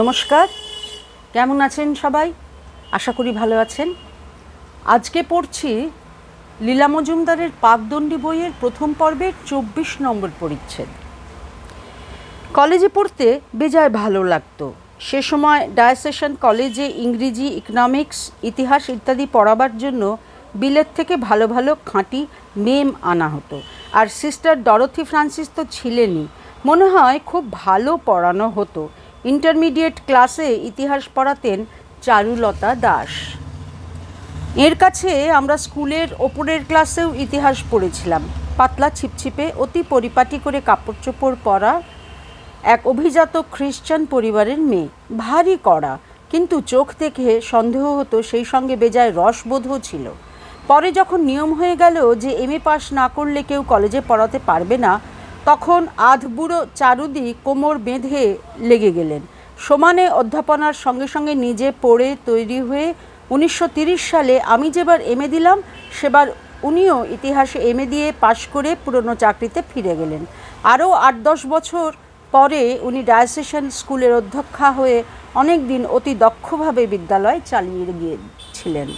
নমস্কার। কেমন আছেন সবাই? আশা করি ভালো আছেন। আজকে পড়ছি লীলা মজুমদারের পাকদণ্ডী বইয়ের প্রথম পর্বের চব্বিশ নম্বর পরিচ্ছেদ। কলেজে পড়তে বেজায় ভালো লাগতো। সে সময় ডায়াসেশন কলেজে ইংরেজি, ইকনমিক্স, ইতিহাস ইত্যাদি পড়াবার জন্য বিলেত থেকে ভালো ভালো খাঁটি মেম আনা হতো। আর সিস্টার ডরথি ফ্রান্সিস তো ছিলেনই। মনে হয় খুব ভালো পড়ানো হতো। ইন্টারমিডিয়েট ক্লাসে ইতিহাস পড়াতেন চারুলতা দাস। এর কাছে আমরা স্কুলের ওপরের ক্লাসেও ইতিহাস পড়েছিলাম। পাতলা ছিপছিপে অতি পরিপাটি করে কাপড় চোপড় পরা এক অভিজাত খ্রিস্টান পরিবারের মেয়ে। ভারী কড়া, কিন্তু চোখ দেখে সন্দেহ হতো সেই সঙ্গে বেজায় রসবোধও ছিল। পরে যখন নিয়ম হয়ে গেল যে এম এ পাস না করলে কেউ কলেজে পড়াতে পারবে না তখন আধবুড়ো চারুদি কোমর বেঁধে লেগে গেলেন। সমানে অধ্যাপনার সঙ্গে সঙ্গে নিজে পড়ে তৈরি হয়ে উনিশশো সালে আমি যেবার এমএ দিলাম, সেবার উনিও ইতিহাসে এমএ দিয়ে পাশ করে পুরনো চাকরিতে ফিরে গেলেন। আরও আট দশ বছর পরে উনি ডায়াসেশন স্কুলের অধ্যক্ষা হয়ে অনেক দিন অতি দক্ষভাবে বিদ্যালয় চালিয়ে গিয়েছিলেন।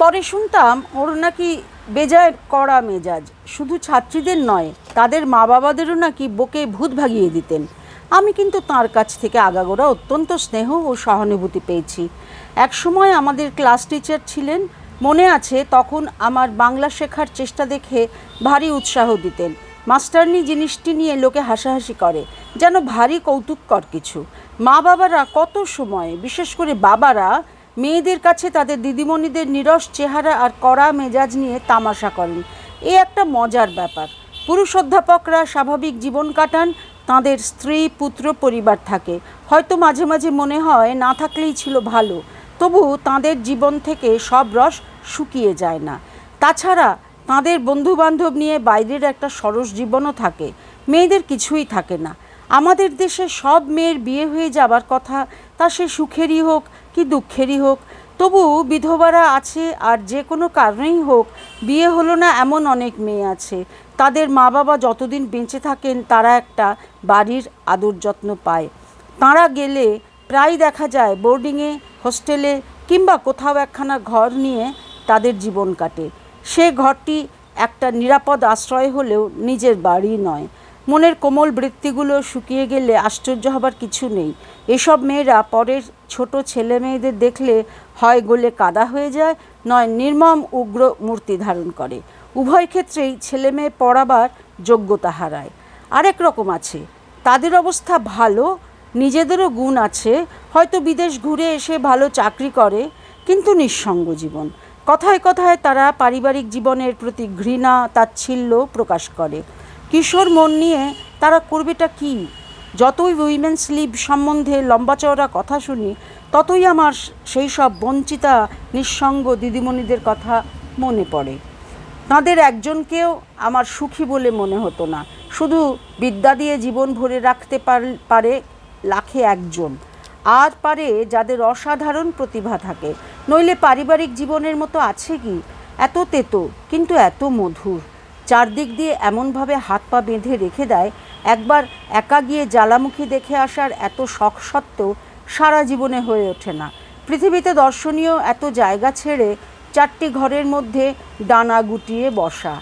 পরে শুনতাম ওর নাকি বেজায় কড়া মেজাজ। শুধু ছাত্রীদের নয়, তাদের মা বাবাদেরও নাকি বকে ভূত ভাগিয়ে দিতেন। আমি কিন্তু তার কাছ থেকে আগাগোড়া অত্যন্ত স্নেহ ও সহানুভূতি পেয়েছি। একসময় আমাদের ক্লাস টিচার ছিলেন। মনে আছে, তখন আমার বাংলা শেখার চেষ্টা দেখে ভারী উৎসাহ দিতেন। মাস্টারনি জিনিসটি নিয়ে লোকে হাসাহাসি করে, যেন ভারী কৌতুককর কিছু। মা বাবারা কত সময়, বিশেষ করে বাবারা মেয়েদের কাছে তাদের দিদিমণিদের নিরস চেহারা আর কড়া মেজাজ নিয়ে তামাশা করেন। এ একটা মজার ব্যাপার। পুরুষ অধ্যাপকরা স্বাভাবিক জীবন কাটান, তাঁদের স্ত্রী, পুত্র, পরিবার থাকে। হয়তো মাঝে মাঝে মনে হয় না থাকলেই ছিল ভালো। তবু তাঁদের জীবন থেকে সব রস শুকিয়ে যায় না। তাছাড়া তাঁদের বন্ধুবান্ধব নিয়ে বাইরের একটা সরস জীবনও থাকে। মেয়েদের কিছুই থাকে না। আমাদের দেশে সব মেয়ের বিয়ে হয়ে যাবার কথা, তা সে সুখেরই হোক কি দুঃখেরই হোক। তবু বিধবারা আছে আর যে কোনো কারণেই হোক, বিয়ে হলো না এমন অনেক মেয়ে আছে। তাদের মা বাবা যতদিন বেঁচে থাকেন, তারা একটা বাড়ির আদর যত্ন পায়। তাঁরা গেলে প্রায় দেখা যায় বোর্ডিংয়ে, হোস্টেলে কিংবা কোথাও একখানা ঘর নিয়ে তাদের জীবন কাটে। সে ঘরটি একটা নিরাপদ আশ্রয় হলেও নিজের বাড়ি নয়। মনের কোমল বৃত্তিগুলো শুকিয়ে গেলে আশ্চর্য হবার কিছু নেই। এসব মেয়েরা পরের ছোট ছেলে মেয়েদের দেখলে হয় গোলে কাদা হয়ে যায়, নয় নির্মম উগ্র মূর্তি ধারণ করে। উভয় ক্ষেত্রেই ছেলে মেয়ে পড়াবার যোগ্যতা হারায়। আরেক রকম আছে, তাদের অবস্থা ভালো, নিজেদেরও গুণ আছে, হয়তো বিদেশ ঘুরে এসে ভালো চাকরি করে, কিন্তু নিঃসঙ্গ জীবন। কথায় কথায় তারা পারিবারিক জীবনের প্রতি ঘৃণা, তাচ্ছিল্য প্রকাশ করে। কিশোর মন নিয়ে তারা করবেটা কি? যতই উইমেন্স লিভ সম্বন্ধে লম্বা চওড়া কথা শুনি, ততই আমার সেই সব বঞ্চিতা, নিঃসঙ্গ দিদিমণিদের কথা মনে পড়ে। তাঁদের একজনকেও আমার সুখী বলে মনে হতো না। শুধু বিদ্যা দিয়ে জীবন ভরে রাখতে পারে লাখে একজন। আর পারে যাদের অসাধারণ প্রতিভা থাকে। নইলে পারিবারিক জীবনের মতো আছে কি? এত তেতো, কিন্তু এত মধুর। চারদিক দিয়ে এমনভাবে হাত পা বেঁধে রেখে দেয়, একবার একা গিয়ে জ্বালামুখী দেখে আসার এত শখ সত্ত্বেও সারা জীবনে হয়ে ওঠে না। পৃথিবীতে দর্শনীয় এত জায়গা ছেড়ে চারটি ঘরের মধ্যে ডানা গুটিয়ে বসা।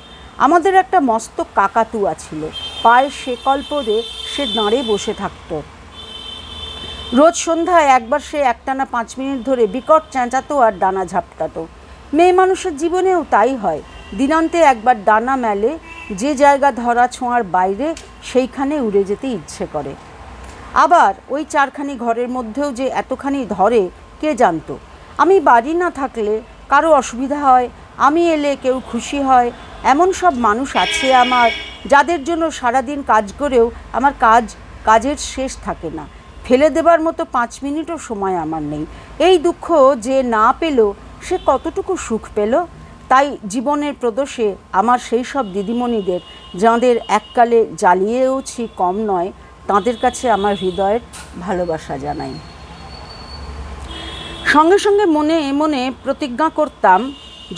আমাদের একটা মস্ত কাকাতুয়া ছিল, পায়ে শেকল পরে সে দাঁড়ে বসে থাকতো। রোজ সন্ধ্যায় একবার সে একটানা পাঁচ মিনিট ধরে বিকট চেঁচাতো আর ডানা ঝাপটাতো। মেয়ে মানুষের জীবনেও তাই হয়। দিনান্তে একবার ডানা মেলে, যে জায়গা ধরা ছোঁয়ার বাইরে, সেইখানে উড়ে যেতে ইচ্ছে করে। আবার ওই চারখানি ঘরের মধ্যেও যে এতখানি ধরে, কে জানতো? আমি বাড়ি না থাকলে কারও অসুবিধা হয়, আমি এলে কেউ খুশি হয়, এমন সব মানুষ আছে আমার, যাদের জন্য সারাদিন কাজ করেও আমার কাজ, কাজের শেষ থাকে না। ফেলে দেবার মতো পাঁচ মিনিটও সময় আমার নেই। এই দুঃখ যে না পেল, সে কতটুকু সুখ পেল? তাই জীবনের প্রদোষে আমার সেই সব দিদিমণিদের যাঁদের এককালে জ্বালিয়েওছি কম নয়, তাঁদের কাছে আমার হৃদয়ের ভালোবাসা জানাই। সঙ্গে সঙ্গে মনে মনে প্রতিজ্ঞা করতাম,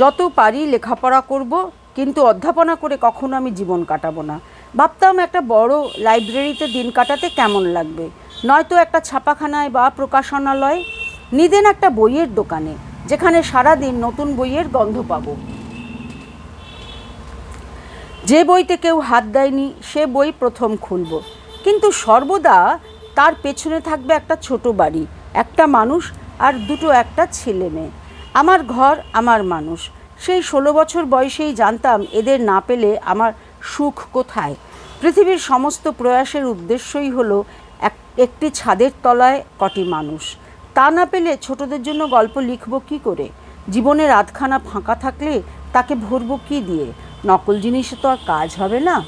যত পারি লেখাপড়া করব, কিন্তু অধ্যাপনা করে কখনো আমি জীবন কাটাবো না। ভাবতাম একটা বড় লাইব্রেরিতে দিন কাটাতে কেমন লাগবে। নয়তো একটা ছাপাখানায় বা প্রকাশনালয়, নিদেন একটা বইয়ের দোকানে। যেখানে সারাদিন নতুন বইয়ের গন্ধ পাব। যে বইতে কেউ হাত দেয়নি, সে বই প্রথম খুলব। কিন্তু সর্বদা তার পেছনে থাকবে একটা ছোট বাড়ি, একটা মানুষ আর দুটো একটা ছেলে মেয়ে। আমার ঘর, আমার মানুষ। সেই ষোলো বছর বয়সেই জানতাম এদের না পেলে আমার সুখ কোথায়। পৃথিবীর সমস্ত প্রয়াসের উদ্দেশ্যই হলো এক, একটি ছাদের তলায় কটি মানুষ। তা না পেলে ছোটদের জন্য গল্প লিখব কি করে? জীবনের আধখানা ফাঁকা থাকলে তাকে ভরবো কি দিয়ে? নকল জিনিসে তো আর কাজ হবে না।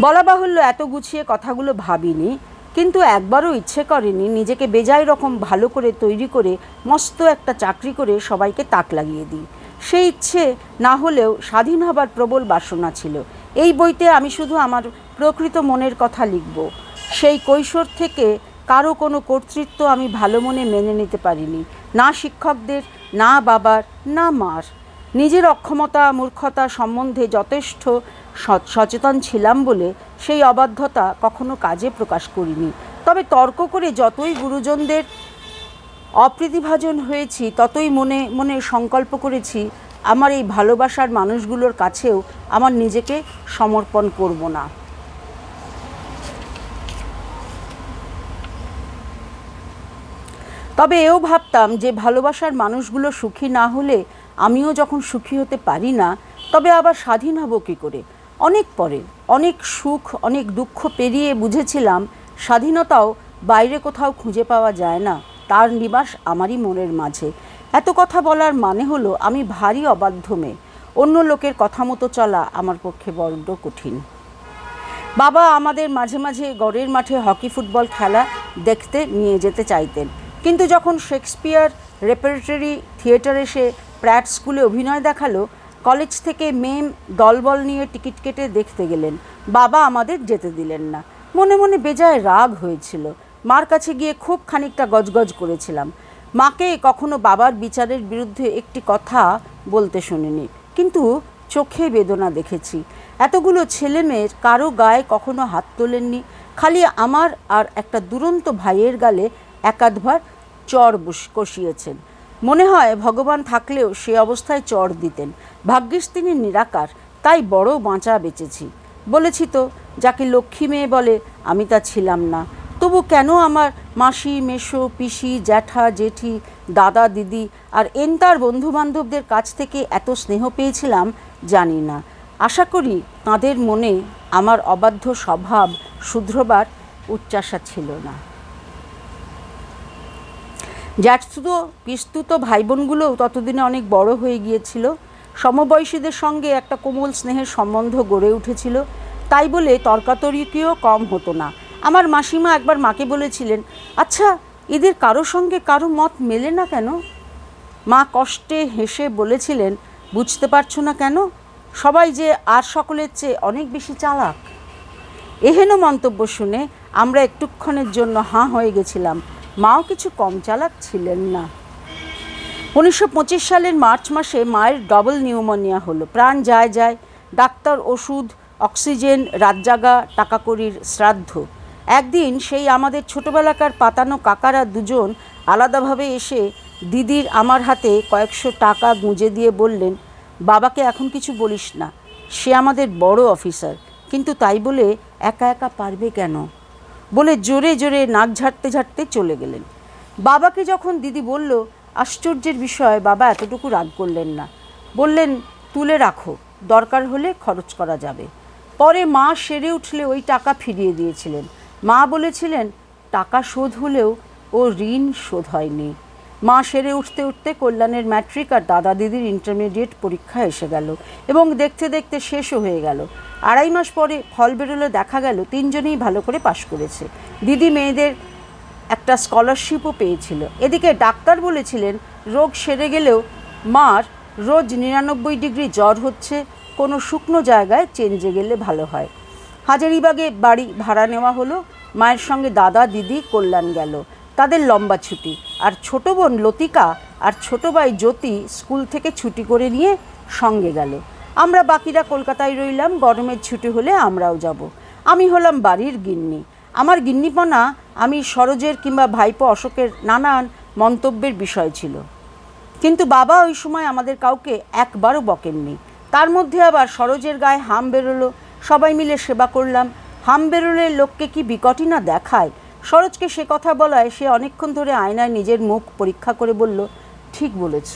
বলা বাহুল্য, এত গুছিয়ে কথাগুলো ভাবিনি। কিন্তু একবারও ইচ্ছে করেনি নিজেকে বেজায় রকম ভালো করে তৈরি করে মস্ত একটা চাকরি করে সবাইকে তাক লাগিয়ে দিই। সেই ইচ্ছে না হলেও স্বাধীন হবার প্রবল বাসনা ছিল। এই বইতে আমি শুধু আমার প্রকৃত মনের কথা লিখব। সেই কৈশোর থেকে কারও কোনো কর্তৃত্ব আমি ভালো মনে মেনে নিতে পারিনি। না শিক্ষকদের, না বাবার, না মার। নিজের অক্ষমতা, মূর্খতা সম্বন্ধে যথেষ্ট সচেতন ছিলাম বলে সেই অবাধ্যতা কখনো কাজে প্রকাশ করিনি। তবে তর্ক করে যতই গুরুজনদের অপ্রীতিভাজন হয়েছি, ততই মনে মনে সংকল্প করেছি, আমার এই ভালোবাসার মানুষগুলোর কাছেও আমার নিজেকে সমর্পণ করব না। তবে এও ভাবতাম যে ভালোবাসার মানুষগুলো সুখী না হলে আমিও যখন সুখী হতে পারি না, তবে আবার স্বাধীন হব কী করে? অনেক পরে, অনেক সুখ, অনেক দুঃখ পেরিয়ে বুঝেছিলাম স্বাধীনতাও বাইরে কোথাও খুঁজে পাওয়া যায় না, তার নিবাস আমারই মনের মাঝে। এত কথা বলার মানে হলো আমি ভারী অবাধ্য মেয়ে, অন্য লোকের কথা মতো চলা আমার পক্ষে বড্ড কঠিন। বাবা আমাদের মাঝে মাঝে গড়ের মাঠে হকি ফুটবল খেলা দেখতে নিয়ে যেতে চাইতেন। কিন্তু যখন শেক্সপিয়ার রেপারেটরি থিয়েটার এসে প্র্যাট স্কুলে অভিনয় দেখাল, কলেজ থেকে মেম দলবল নিয়ে টিকিট কেটে দেখতে গেলেন। বাবা আমাদের যেতে দিলেন না। মনে মনে বেজায় রাগ হয়েছিল। মার কাছে গিয়ে খুব খানিকটা গজগজ করেছিলাম। মাকে কখনো বাবার বিচারের বিরুদ্ধে একটি কথা বলতে শুনিনি, কিন্তু চোখে বেদনা দেখেছি। এতগুলো ছেলে মেয়ের কারও গায়ে কখনো হাত তোলেননি, খালি আমার আর একটা দুরন্ত ভাইয়ের গালে একাধবার চর কষিয়েছেন। মনে হয় ভগবান থাকলেও সে অবস্থায় চর দিতেন। ভাগ্যিস তিনি নিরাকার, তাই বড় বাঁচা বেঁচেছি। বলেছি তো, যাকে লক্ষ্মী মেয়ে বলে, আমি তা ছিলাম না। তবু কেন আমার মাসি মেশো পিসি, জ্যাঠা, জেঠি, দাদা, দিদি আর এনতার বন্ধুবান্ধবদের কাছ থেকে এত স্নেহ পেয়েছিলাম জানি না। আশা করি তাঁদের মনে আমার অবাধ্য স্বভাব শুধরবার উচ্চাসা ছিল না। জ্যাঠতুত পিস্তুত ভাই বোনগুলোও ততদিনে অনেক বড় হয়ে গিয়েছিল। সমবয়সীদের সঙ্গে একটা কোমল স্নেহের সম্বন্ধ গড়ে উঠেছিল। তাই বলে তর্কাতর্কিও কম হতো না। আমার মাসিমা একবার মাকে বলেছিলেন আচ্ছা এদের কারও সঙ্গে কারও মত মেলে না কেন? মা কষ্টে হেসে বলেছিলেন, বুঝতে পারছ না কেন? সবাই যে আর সকলের চেয়ে অনেক বেশি চালাক। এহেন মন্তব্য শুনে আমরা একটুক্ষণের জন্য হাঁ হয়ে গেছিলাম। মাও কিছু কম চালাক ছিলেন না। উনিশশো পঁচিশ সালের মার্চ মাসে মায়ের ডবল নিউমোনিয়া হলো। প্রাণ যায় যায়, ডাক্তার ওষুধ, অক্সিজেন, রাতজাগা, টাকাকড়ির শ্রাদ্ধ। একদিন সেই আমাদের ছোটোবেলাকার পাতানো কাকারা দুজন আলাদাভাবে এসে দিদির আমার হাতে কয়েকশো টাকা গুঁজে দিয়ে বললেন, বাবাকে এখন কিছু বলিস না, সে আমাদের বড় অফিসার কিন্তু তাই বলে একা একা পারবে কেন? বলে জোরে জোরে নাক ঝাড়তে ঝাড়তে চলে গেলেন। বাবাকে যখন দিদি বলল, আশ্চর্যের বিষয়, বাবা এতটুকু রাগ করলেন না। বললেন, তুলে রাখো, দরকার হলে খরচ করা যাবে। পরে মা সেরে উঠলে ওই টাকা ফিরিয়ে দিয়েছিলেন। মা বলেছিলেন, টাকা শোধ হলেও ও ঋণ শোধ হয়নি। মা সেরে উঠতে উঠতে কল্যাণের ম্যাট্রিক আর দাদা দিদির ইন্টারমিডিয়েট পরীক্ষা এসে গেল এবং দেখতে দেখতে শেষও হয়ে গেল। আড়াই মাস পরে ফল বেরোলে, দেখা গেল তিনজনেই ভালো করে পাশ করেছে। দিদি মেয়েদের একটা স্কলারশিপও পেয়েছিল। এদিকে ডাক্তার বলেছিলেন, রোগ সেরে গেলেও মার রোজ নিরানব্বই ডিগ্রি জ্বর হচ্ছে, কোনো শুকনো জায়গায় চেঞ্জে গেলে ভালো হয়। হাজারিবাগে বাড়ি ভাড়া নেওয়া হলো, মায়ের সঙ্গে দাদা, দিদি, কল্যাণ গেল। তাদের লম্বা ছুটি। আর ছোট বোন লতিকা আর ছোট ভাই জ্যোতি স্কুল থেকে ছুটি করে নিয়ে সঙ্গে গেল। আমরা বাকিরা কলকাতায় রইলাম, গরমের ছুটি হলে আমরাও যাব। আমি হলাম বাড়ির গিন্নি। আমার গিন্নিপনা, আমি সরোজের কিংবা ভাইপো অশোকের নানান মন্তব্যের বিষয় ছিল। কিন্তু বাবা ওই সময় আমাদের কাউকে একবারও বকেননি। তার মধ্যে আবার সরোজের গায়ে হাম বেরোলো। সবাই মিলে সেবা করলাম। হাম বেরোলে লোককে কি বিকটই না দেখায়? সরোজকে সে কথা বলায় সে অনেকক্ষণ ধরে আয়নায় নিজের মুখ পরীক্ষা করে বলল, ঠিক বলেছ।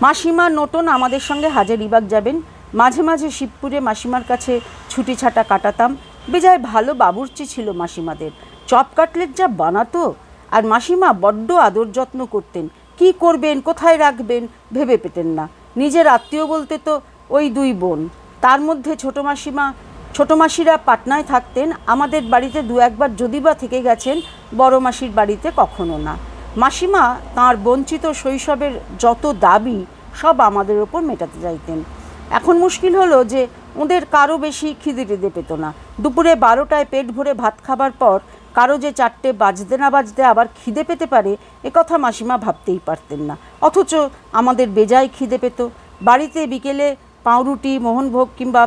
মাসিমা নটন আমাদের সঙ্গে হাজারিবাগ যাবেন। মাঝে মাঝে শিবপুরে মাসিমার কাছে ছুটি ছাটা কাটাতাম। বেজায় ভালো বাবুর্চি ছিল মাসিমাদের। চপ কাটলেট যা বানাতো। আর মাসিমা বড্ড আদর যত্ন করতেন। কি করবেন, কোথায় রাখবেন, ভেবে পেতেন না। নিজের আত্মীয় বলতে তো ওই দুই বোন। তার মধ্যে ছোটো মাসিমা ছোটো মাসিরা পাটনায় থাকতেন। আমাদের বাড়িতে দু একবার যদি বা থেকে গেছেন, বড় মাসির বাড়িতে কখনো না। মাসিমা তাঁর বঞ্চিত শৈশবের যত দাবি, সব আমাদের ওপর মেটাতে চাইতেন এখন মুশকিল হলো যে, ওদের কারও বেশি খিদে টিদে পেত না। দুপুরে বারোটায় পেট ভরে ভাত খাবার পর কারও যে চারটে বাজতে না বাজতে আবার খিদে পেতে পারে কথা মাসিমা ভাবতেই পারতেন না। অথচ আমাদের বেজায় খিদে পেত। বাড়িতে বিকেলে পাউরুটি, মোহনভোগ কিংবা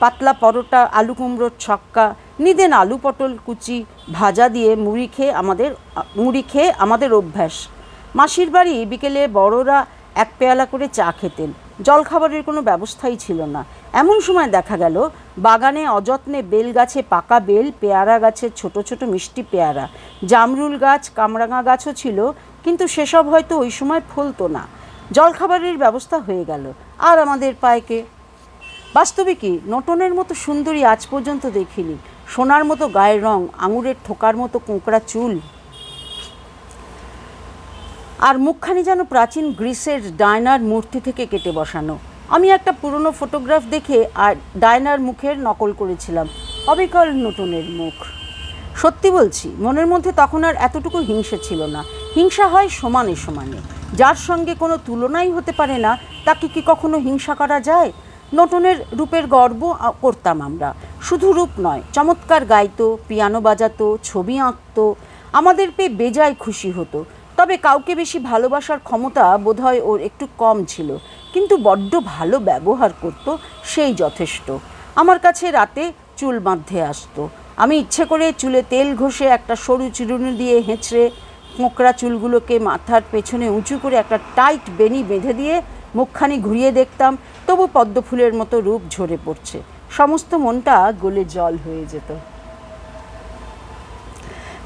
পাতলা পরোটা, আলু কুমড়োর ছক্কা, নিদেন আলু পটল কুচি, ভাজা দিয়ে মুড়ি খেয়ে আমাদের, মুড়ি খেয়ে আমাদের অভ্যাস। মাসির বাড়ি বিকেলে বড়রা এক পেয়ালা করে চা খেতেন। জলখাবারের কোনো ব্যবস্থাই ছিল না। এমন সময় দেখা গেল, বাগানে অযত্নে বেল গাছে পাকা বেল, পেয়ারা গাছের ছোট ছোট মিষ্টি পেয়ারা। জামরুল গাছ, কামরাঙা গাছও ছিল, কিন্তু সেসব হয়তো ওই সময় ফলতো না। জলখাবারের ব্যবস্থা হয়ে গেল। আর আমাদের পায়কে বাস্তবিকই নটনের মতো সুন্দরী আজ পর্যন্ত দেখিনি। সোনার মতো গায়ের রং, আঙুরের ঠোকার মতো কোঁকড়া চুল। আর মুখখানি যেন প্রাচীন গ্রিসের ডায়নার মূর্তি থেকে কেটে বসানো। আমি একটা পুরনো ফটোগ্রাফ দেখে আর ডায়নার মুখের নকল করেছিলাম। অবিকল নটনের মুখ। সত্যি বলছি, মনের মধ্যে তখন আর এতটুকু হিংসা ছিল না। হিংসা হয় সমানে সমানে। যার সঙ্গে কোনো তুলনাই হতে পারে না, তাকে কি কখনো হিংসা করা যায়? নটনের রূপের গর্ব করতাম আমরা। শুধু রূপ নয়, চমৎকার গাইতো, পিয়ানো বাজাতো, ছবি আঁকতো, আমাদের পেয়ে বেজায় খুশি হতো। তবে কাউকে বেশি ভালোবাসার ক্ষমতা বোধহয় ওর একটু কম ছিল। কিন্তু বড্ড ভালো ব্যবহার করত, সেই যথেষ্ট। আমার কাছে রাতে চুল বাঁধে আসতো। আমি ইচ্ছে করে চুলে তেল ঘষে একটা সরু চিরুনি দিয়ে হেঁচড়ে কোঁকড়া চুলগুলোকে মাথার পেছনে উঁচু করে একটা টাইট বেনি বেঁধে দিয়ে মুখখানি ঘুরিয়ে দেখতাম। তবু পদ্ম ফুলের মতো রূপ ঝরে পড়ছে। সমস্ত মনটা গলে জল হয়ে যেত।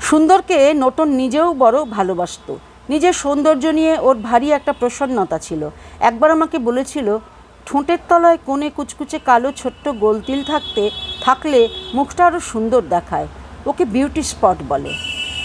সুন্দরকে নটন নিজেও বড় ভালোবাসতো। নিজের সৌন্দর্য নিয়ে ওর ভারী একটা প্রসন্নতা ছিল। একবার আমাকে বলেছিল, ঠোঁটের তলায় কোণে কুচকুচে কালো ছোট্ট গোলতিল থাকতে, থাকলে মুখটা আরও সুন্দর দেখায়। ওকে বিউটি স্পট বলে।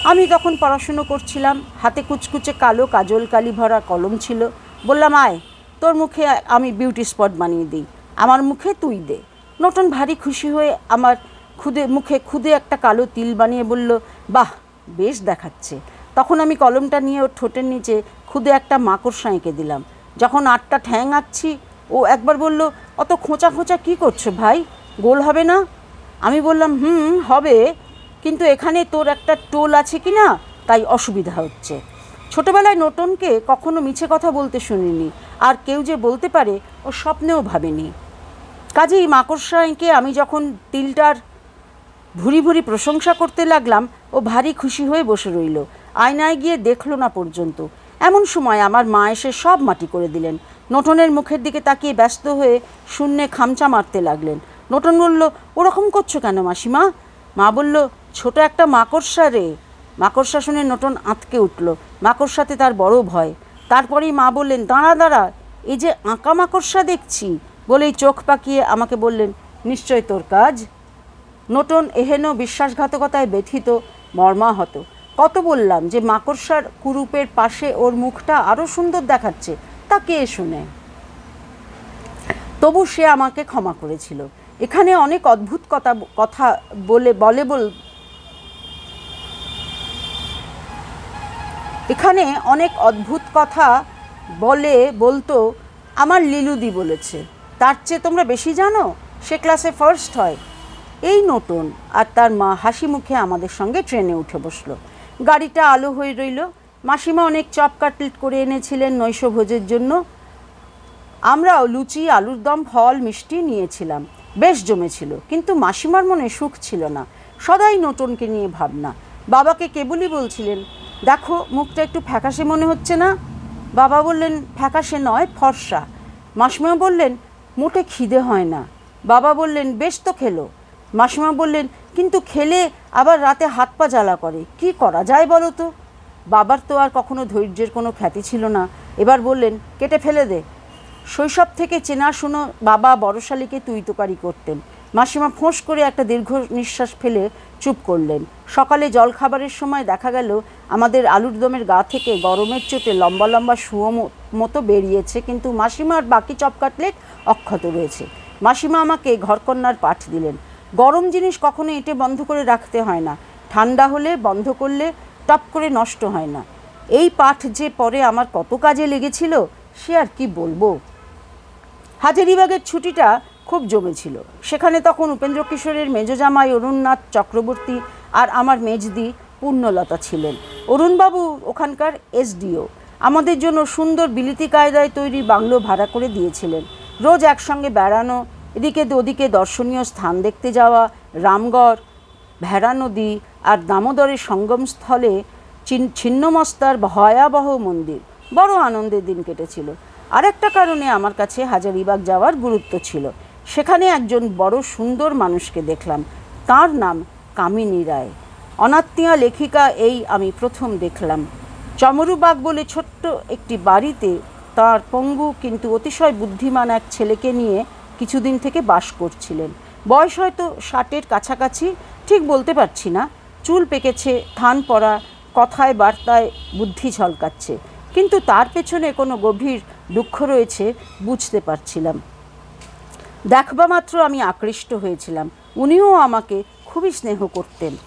আমি তখন পড়াশুনো করছিলাম। হাতে কুচকুচে কালো কাজল কালি ভরা কলম ছিল। বললাম, আয় তোর মুখে আমি বিউটি স্পট বানিয়ে দিই। আমার মুখে তুই দে। নটন ভারী খুশি হয়ে আমার খুদে, মুখে খুদে একটা কালো তিল বানিয়ে বলল, বাহ, বেশ দেখাচ্ছে। তখন আমি কলমটা নিয়ে ওর ঠোঁটের নিচে খুদে একটা মাকড়সা এঁকে দিলাম। যখন আটটা ঠ্যাং আঁকছি, ও একবার বলল, অত খোঁচা খোঁচা কী করছ ভাই? গোল হবে না? আমি বললাম, হুম, হবে। কিন্তু এখানে তোর একটা টোল আছে কি না? তাই অসুবিধা হচ্ছে। ছোটবেলায় নটনকে কখনো মিছে কথা বলতে শুনিনি। আর কেউ যে বলতে পারে, ও স্বপ্নেও ভাবেনি। কাজেই মাকড়সা এঁকে আমি যখন তিলটার ভুরি ভুরি প্রশংসা করতে লাগলাম, ও ভারী খুশি হয়ে বসে রইল। আয়নায় গিয়ে দেখল না পর্যন্ত। এমন সময় আমার মা এসে সব মাটি করে দিলেন। নটনের মুখের দিকে তাকিয়ে ব্যস্ত হয়ে শূন্যে খামচা মারতে লাগলেন। নটন বলল, ওরকম করছ কেন মাসিমা? মা বলল, ছোট একটা মাকড়সা রে। মাকড়সা শুনে নটন আঁতকে উঠল। মাকড়সাতে তার বড় ভয়। তারপরেই মা বললেন, দাঁড়া দাঁড়া, এই যে আঁকা মাকড়সা দেখছি। বলেই চোখ পাকিয়ে আমাকে বললেন, নিশ্চয় তোর কাজ? নটন এহেন বিশ্বাসঘাতকতায় ব্যথিত, মর্মাহত। কত বললাম যে মাকড়সার কুরুপের পাশে ওর মুখটা আরও সুন্দর দেখাচ্ছে, তা কে শুনে? তবু সে আমাকে ক্ষমা করেছিল। এখানে অনেক অদ্ভুত কথা কথা বলে বলে এখানে অনেক অদ্ভুত কথা বলে, বলতো, আমার লিলুদি বলেছে। তার চেয়ে তোমরা বেশি জানো? সে ক্লাসে ফার্স্ট হয়। এই নতুন, আর তার মা হাসি মুখে আমাদের সঙ্গে ট্রেনে উঠে বসল। গাড়িটা আলো হয়ে রইল। মাসিমা অনেক চপ কাটলেট করে এনেছিলেন নৈশভোজের জন্য। আমরাও লুচি, আলুর দম, ফল, মিষ্টি নিয়েছিলাম। বেশ জমেছিল, কিন্তু মাসিমার মনে সুখ ছিল না। সদাই নটনকে নিয়ে ভাবনা। বাবাকে কেবলই বলছিলেন দেখো, মুখটা একটু ফ্যাকাশে মনে হচ্ছে না? বাবা বললেন, ফ্যাকাশে নয়, ফর্সা। মাসমা বললেন, মোটে খিদে হয় না। বাবা বললেন, বেশ তো খেলো। মাসিমা বললেন, কিন্তু খেলে আবার রাতে হাত পা জ্বালা করে। কি করা যায় বলো তো? বাবার তো আর কখনো ধৈর্যের কোনো খ্যাতি ছিল না। এবার বললেন, কেটে ফেলে দে। শৈশব থেকে চেনা শুনো বাবা বড়শালীকে তুই তোকারি করতেন। মাসিমা ফোঁস করে একটা দীর্ঘ নিঃশ্বাস ফেলে চুপ করলেন। সকালে জলখাবারের সময় দেখা গেল, আমাদের আলুর দমের গা থেকে গরমের চোটে লম্বা লম্বা শুয়ো মতো বেরিয়েছে, কিন্তু মাসিমার বাকি চপ কাটলেট অক্ষত রয়েছে। মাসিমা আমাকে ঘরকন্যার পাঠ দিলেন। গরম জিনিস কখনো এঁটে বন্ধ করে রাখতে হয় না। ঠান্ডা হলে বন্ধ করলে টপ করে নষ্ট হয় না। এই পাঠ যে পরে আমার কত কাজে লেগেছিল, সে আর কি বলব? হাজারিবাগের ছুটিটা খুব জমেছিল। সেখানে তখন উপেন্দ্র কিশোরের মেজ জামাই অরুণনাথ চক্রবর্তী আর আমার মেজদি পূর্ণলতা ছিলেন। অরুণবাবু ওখানকার এসডিও। আমাদের জন্য সুন্দর বিলিতি কায়দায় তৈরি বাংলো ভাড়া করে দিয়েছিলেন। রোজ একসঙ্গে বেড়ানো, এদিকে ওদিকে দর্শনীয় স্থান দেখতে যাওয়া, রামগড়, ভেড়া নদী আর দামোদরের সঙ্গমস্থলে ছিন্নমস্তার ভয়াবহ মন্দির। বড় আনন্দের দিন কেটেছিল। আরেকটা কারণে আমার কাছে হাজারিবাগ যাওয়ার গুরুত্ব ছিল। সেখানে একজন বড় সুন্দর মানুষকে দেখলাম। তার নাম কামিনী রায়। অনাত্মীয়া লেখিকা এই আমি প্রথম দেখলাম। চমরুবাগ বলে ছোট্ট একটি বাড়িতে তার পঙ্গু কিন্তু অতিশয় বুদ্ধিমান এক ছেলেকে নিয়ে কিছুদিন থেকে বাস করছিলেন। বয়স হয়তো ষাটের কাছাকাছি, ঠিক বলতে পারছি না। চুল পেকেছে, থান পরা, কথায় বার্তায় বুদ্ধি ঝলকাচ্ছে। কিন্তু তার পেছনে কোনো গভীর দুঃখ রয়েছে বুঝতে পারছিলাম। দেখবা মাত্র আমি আকৃষ্ট হয়েছিলাম। উনিও আমাকে খুবই স্নেহ করতেন।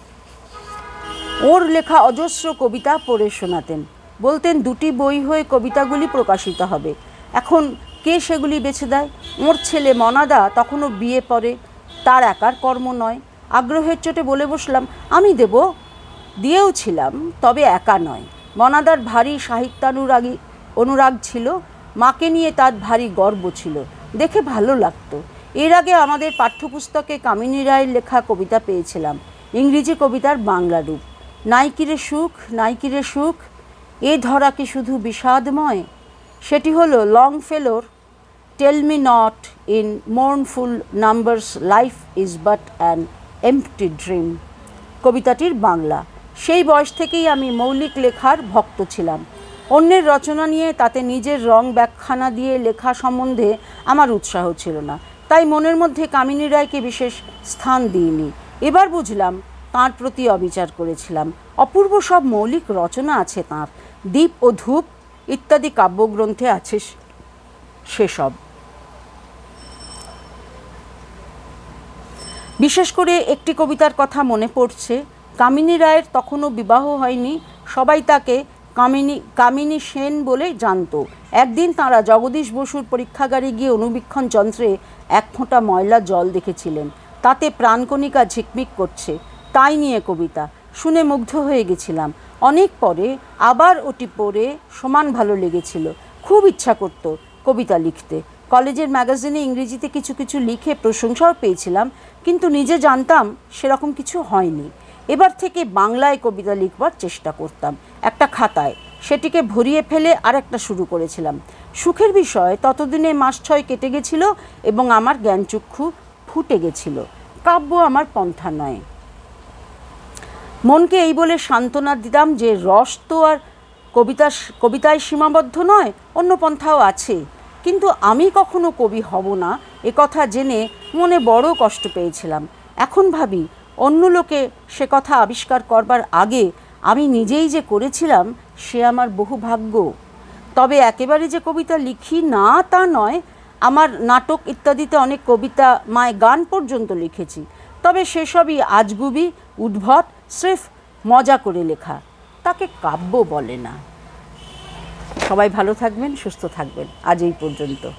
ওর লেখা অজস্র কবিতা পড়ে শোনাতেন। বলতেন, দুটি বই হয়ে কবিতাগুলি প্রকাশিত হবে। এখন কে সেগুলি বেছে দেয়? ওর ছেলে মনাদা তখনও বিয়ে পড়ে। তার একার কর্ম নয়। আগ্রহের চোটে বলে বসলাম, আমি দেব। দিয়েও ছিলাম তবে একা নয়। মনাদার ভারী সাহিত্যানুরাগী অনুরাগ ছিল। মাকে নিয়ে তার ভারী গর্ব ছিল। দেখে ভালো লাগতো। এর আগে আমাদের পাঠ্যপুস্তকে কামিনী রায়ের লেখা কবিতা পেয়েছিলাম। ইংরেজি কবিতার বাংলা রূপ। নাইকিরে সুখ নাইকিরে সুখ, এ ধরা কি শুধু বিষাদময়? সেটি হলো লং ফেলোর tell me not in mournful numbers life is but an empty dream কবিতাটির বাংলা। সেই বয়স থেকেই আমি মৌলিক লেখার ভক্ত ছিলাম। অন্যের রচনা নিয়ে তাতে নিজের রং ব্যাখ্যানা দিয়ে লেখা সম্বন্ধে আমার উৎসাহ ছিল না। তাই মনের মধ্যে কামিনী রায়কে বিশেষ স্থান দিইনি। এবার বুঝলাম তাঁর প্রতি অবিচার করেছিলাম। অপূর্ব সব মৌলিক রচনা আছে তাঁর। দ্বীপ ও ধূপ ইত্যাদি কাব্যগ্রন্থে আছে সেসব। বিশেষ করে একটি কবিতার কথা মনে পড়ছে। কামিনী রায়ের তখনও বিবাহ হয়নি। সবাই তাকে কামিনী কামিনী সেন বলে জানতো। একদিন তাঁরা জগদীশ বসুর পরীক্ষাগারে গিয়ে অনুবীক্ষণ যন্ত্রে এক ফোঁটা ময়লা জল দেখেছিলেন। তাতে প্রাণকণিকা ঝিকমিক করছে। তাই নিয়ে কবিতা। শুনে মুগ্ধ হয়ে গেছিলাম। অনেক পরে আবার ওটি পড়ে সমান ভালো লেগেছিল। খুব ইচ্ছা করতো কবিতা লিখতে। কলেজের ম্যাগাজিনে ইংরেজিতে কিছু কিছু লিখে প্রশংসাও পেয়েছিলাম, কিন্তু নিজে জানতাম সেরকম কিছু হয়নি। এবার থেকে বাংলায় কবিতা লিখবার চেষ্টা করতাম। একটা খাতায় সেটিকে ভরিয়ে ফেলে আর একটা শুরু করেছিলাম। সুখের বিষয় ততদিনে মাস ছয় কেটে গেছিল এবং আমার জ্ঞানচক্ষু ফুটে গেছিল। কাব্য আমার পন্থা নয়। মনকে এই বলে সান্ত্বনা দিতাম যে রস তো আর কবিতা কবিতায় সীমাবদ্ধ নয়, অন্য পন্থাও আছে। কিন্তু আমি কখনো কবি হব না, এ কথা জেনে মনে বড় কষ্ট পেয়েছিলাম। এখন ভাবি অন্য লোকে সে কথা আবিষ্কার করবার আগে আমি নিজেই যে করেছিলাম, সে আমার বহু ভাগ্য। তবে একেবারে যে কবিতা লিখি না, তা নয়, আমার নাটক ইত্যাদিতে অনেক কবিতা মায় গান পর্যন্ত লিখেছি। তবে সেসবই আজগুবি, উদ্ভট, স্রেফ মজা করে লেখা। তাকে কাব্য বলে না। সবাই ভালো থাকবেন, সুস্থ থাকবেন। আজ এই পর্যন্ত।